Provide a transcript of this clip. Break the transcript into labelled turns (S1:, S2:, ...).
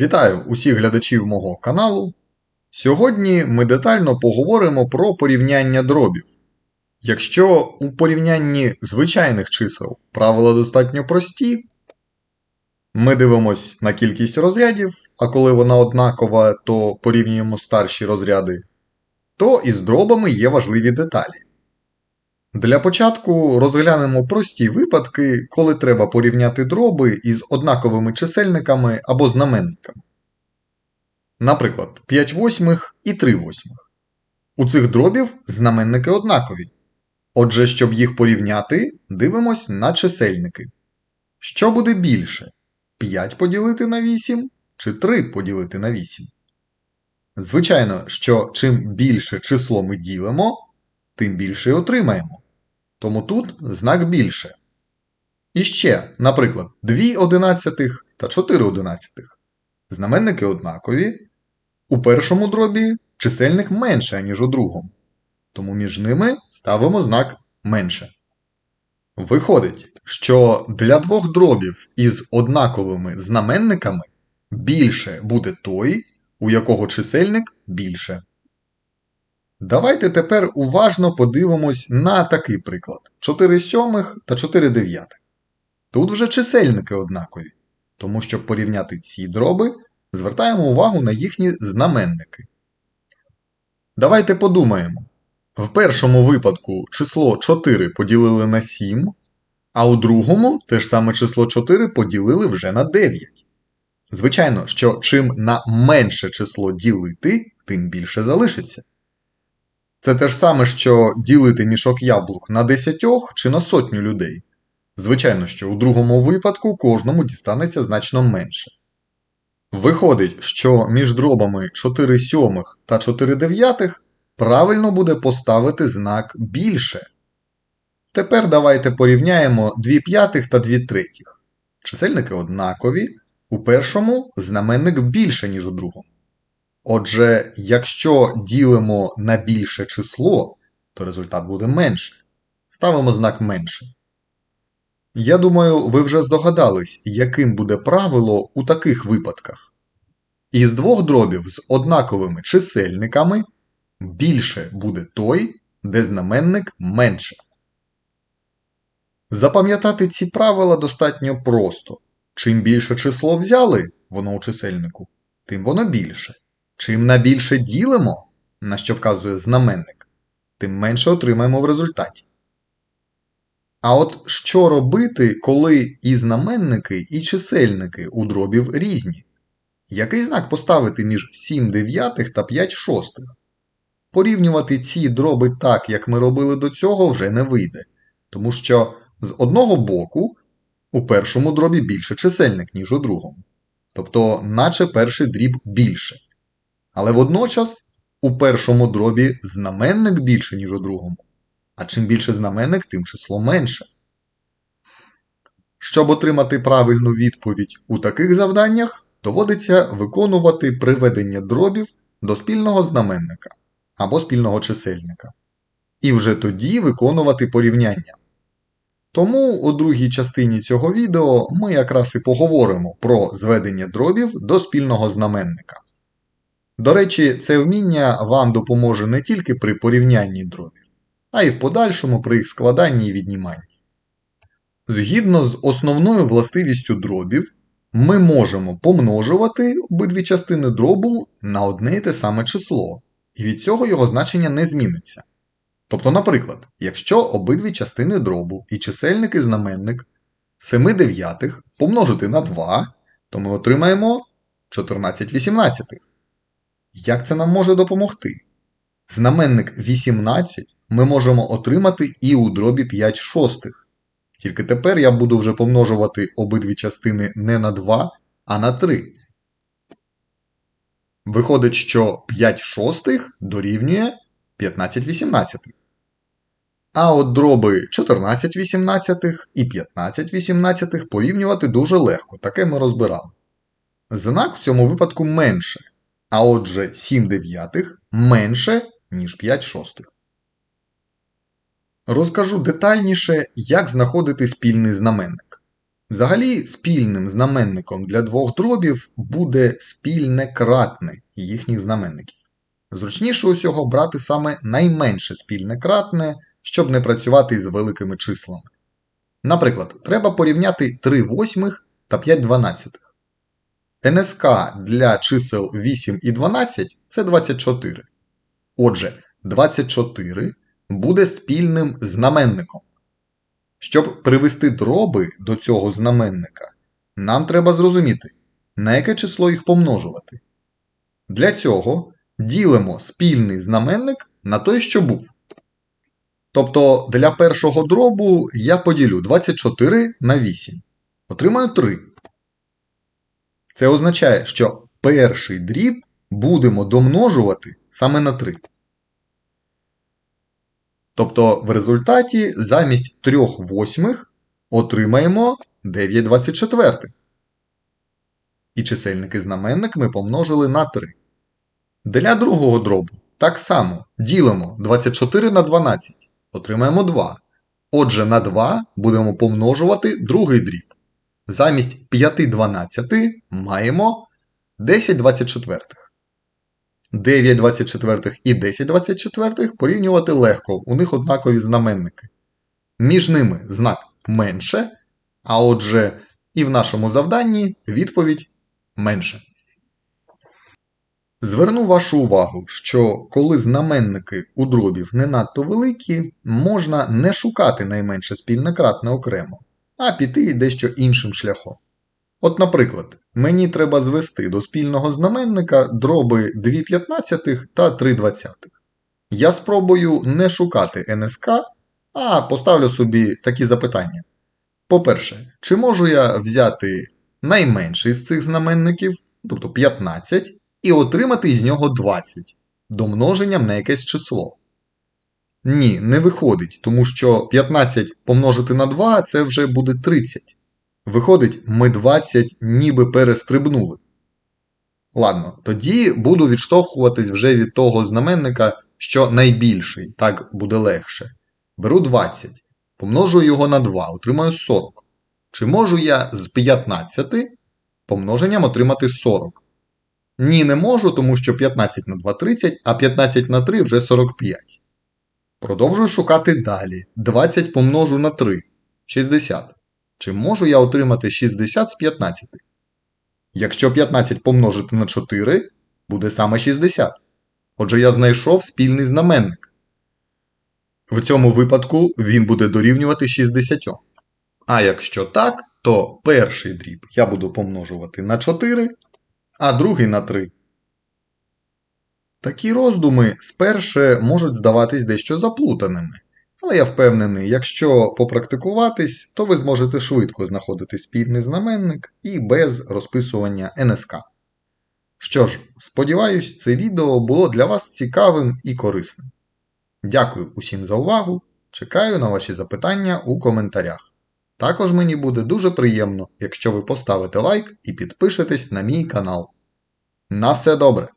S1: Вітаю усіх глядачів мого каналу. Сьогодні ми детально поговоримо про порівняння дробів. Якщо у порівнянні звичайних чисел правила достатньо прості, ми дивимось на кількість розрядів, а коли вона однакова, то порівнюємо старші розряди, то із дробами є важливі деталі. Для початку розглянемо прості випадки, коли треба порівняти дроби із однаковими чисельниками або знаменниками. Наприклад, 5 восьмих і 3 восьмих. У цих дробів знаменники однакові. Отже, щоб їх порівняти, дивимось на чисельники. Що буде більше? 5 поділити на 8 чи 3 поділити на 8? Звичайно, що чим більше число ми ділимо, тим більше й отримаємо. Тому тут знак більше. І ще, наприклад, 2 одинадцятих та 4 одинадцятих. Знаменники однакові. У першому дробі чисельник менше, ніж у другому. Тому між ними ставимо знак менше. Виходить, що для двох дробів із однаковими знаменниками більше буде той, у якого чисельник більше. Давайте тепер уважно подивимось на такий приклад: 4 сьомих та 4 дев'ятих. Тут вже чисельники однакові, тому щоб порівняти ці дроби, звертаємо увагу на їхні знаменники. Давайте подумаємо. В першому випадку число 4 поділили на 7, а у другому те ж саме число 4 поділили вже на 9. Звичайно, що чим на менше число ділити, тим більше залишиться. Це те ж саме, що ділити мішок яблук на 10 чи на сотню людей. Звичайно, що у другому випадку кожному дістанеться значно менше. Виходить, що між дробами 4 сьомих та 4 дев'ятих правильно буде поставити знак більше. Тепер давайте порівняємо 2 п'ятих та 2 третіх. Чисельники однакові, у першому знаменник більше, ніж у другому. Отже, якщо ділимо на більше число, то результат буде менше. Ставимо знак менше. Я думаю, ви вже здогадались, яким буде правило у таких випадках. Із двох дробів з однаковими чисельниками більше буде той, де знаменник менше. Запам'ятати ці правила достатньо просто. Чим більше число взяли, воно у чисельнику, тим воно більше. Чим на більше ділимо, на що вказує знаменник, тим менше отримаємо в результаті. А от що робити, коли і знаменники, і чисельники у дробів різні? Який знак поставити між 7 дев'ятих та 5 шостих? Порівнювати ці дроби так, як ми робили до цього, вже не вийде, тому що з одного боку у першому дробі більше чисельник, ніж у другому. Тобто, наче перший дріб більше. Але водночас у першому дробі знаменник більше, ніж у другому. А чим більше знаменник, тим число менше. Щоб отримати правильну відповідь у таких завданнях, доводиться виконувати приведення дробів до спільного знаменника або спільного чисельника. І вже тоді виконувати порівняння. Тому у другій частині цього відео ми якраз і поговоримо про зведення дробів до спільного знаменника. До речі, це вміння вам допоможе не тільки при порівнянні дробів, а й в подальшому при їх складанні і відніманні. Згідно з основною властивістю дробів, ми можемо помножувати обидві частини дробу на одне і те саме число, і від цього його значення не зміниться. Тобто, наприклад, якщо обидві частини дробу і чисельник і знаменник 7 дев'ятих помножити на 2, то ми отримаємо 14 вісімнадцятих. Як це нам може допомогти? Знаменник 18 ми можемо отримати і у дробі 5 шостих. Тільки тепер я буду вже помножувати обидві частини не на 2, а на 3. Виходить, що 5 шостих дорівнює 15 вісімнадцятих. А от дроби 14 вісімнадцятих і 15 вісімнадцятих порівнювати дуже легко, таке ми розбирали. Знак в цьому випадку менше. А отже, 7 дев'ятих менше, ніж 5 шостих. Розкажу детальніше, як знаходити спільний знаменник. Взагалі, спільним знаменником для двох дробів буде спільне кратне їхніх знаменників. Зручніше усього брати саме найменше спільне кратне, щоб не працювати із великими числами. Наприклад, треба порівняти 3 восьмих та 5 дванадцятих. НСК для чисел 8 і 12 це 24. Отже, 24 буде спільним знаменником. Щоб привести дроби до цього знаменника, нам треба зрозуміти, на яке число їх помножувати. Для цього ділимо спільний знаменник на той, що був. Тобто для першого дробу я поділю 24 на 8. Отримаю 3. Це означає, що перший дріб будемо домножувати саме на 3. Тобто в результаті замість 3 восьмих отримаємо 9 24. І чисельник і знаменник ми помножили на 3. Для другого дробу так само ділимо 24 на 12. Отримаємо 2. Отже, на 2 будемо помножувати другий дріб. Замість 5 12 маємо 10 24. 9 24 і 10 24 порівнювати легко, у них однакові знаменники. Між ними знак менше, а отже, і в нашому завданні відповідь менше. Зверну вашу увагу, що коли знаменники у дробів не надто великі, можна не шукати найменше спільне кратне окремо, а піти дещо іншим шляхом. От, наприклад, мені треба звести до спільного знаменника дроби 2 п'ятнадцятих та 3 двадцятих. Я спробую не шукати НСК, а поставлю собі такі запитання. По-перше, чи можу я взяти найменший з цих знаменників, тобто 15, і отримати із нього 20, домноженням на якесь число? Ні, не виходить, тому що 15 помножити на 2 це вже буде 30. Виходить, ми 20 ніби перестрибнули. Ладно, тоді буду відштовхуватись вже від того знаменника, що найбільший, так буде легше. Беру 20, помножую його на 2, отримаю 40. Чи можу я з 15 помноженням отримати 40? Ні, не можу, тому що 15 на 2 30, а 15 на 3 вже 45. Продовжую шукати далі. 20 помножу на 3 60. Чи можу я отримати 60 з 15? Якщо 15 помножити на 4, буде саме 60. Отже, я знайшов спільний знаменник. В цьому випадку він буде дорівнювати 60. А якщо так, то перший дріб я буду помножувати на 4, а другий на 3. Такі роздуми сперше можуть здаватись дещо заплутаними. Але я впевнений, якщо попрактикуватись, то ви зможете швидко знаходити спільний знаменник і без розписування НСК. Що ж, сподіваюсь, це відео було для вас цікавим і корисним. Дякую усім за увагу. Чекаю на ваші запитання у коментарях. Також мені буде дуже приємно, якщо ви поставите лайк і підпишетесь на мій канал. На все добре!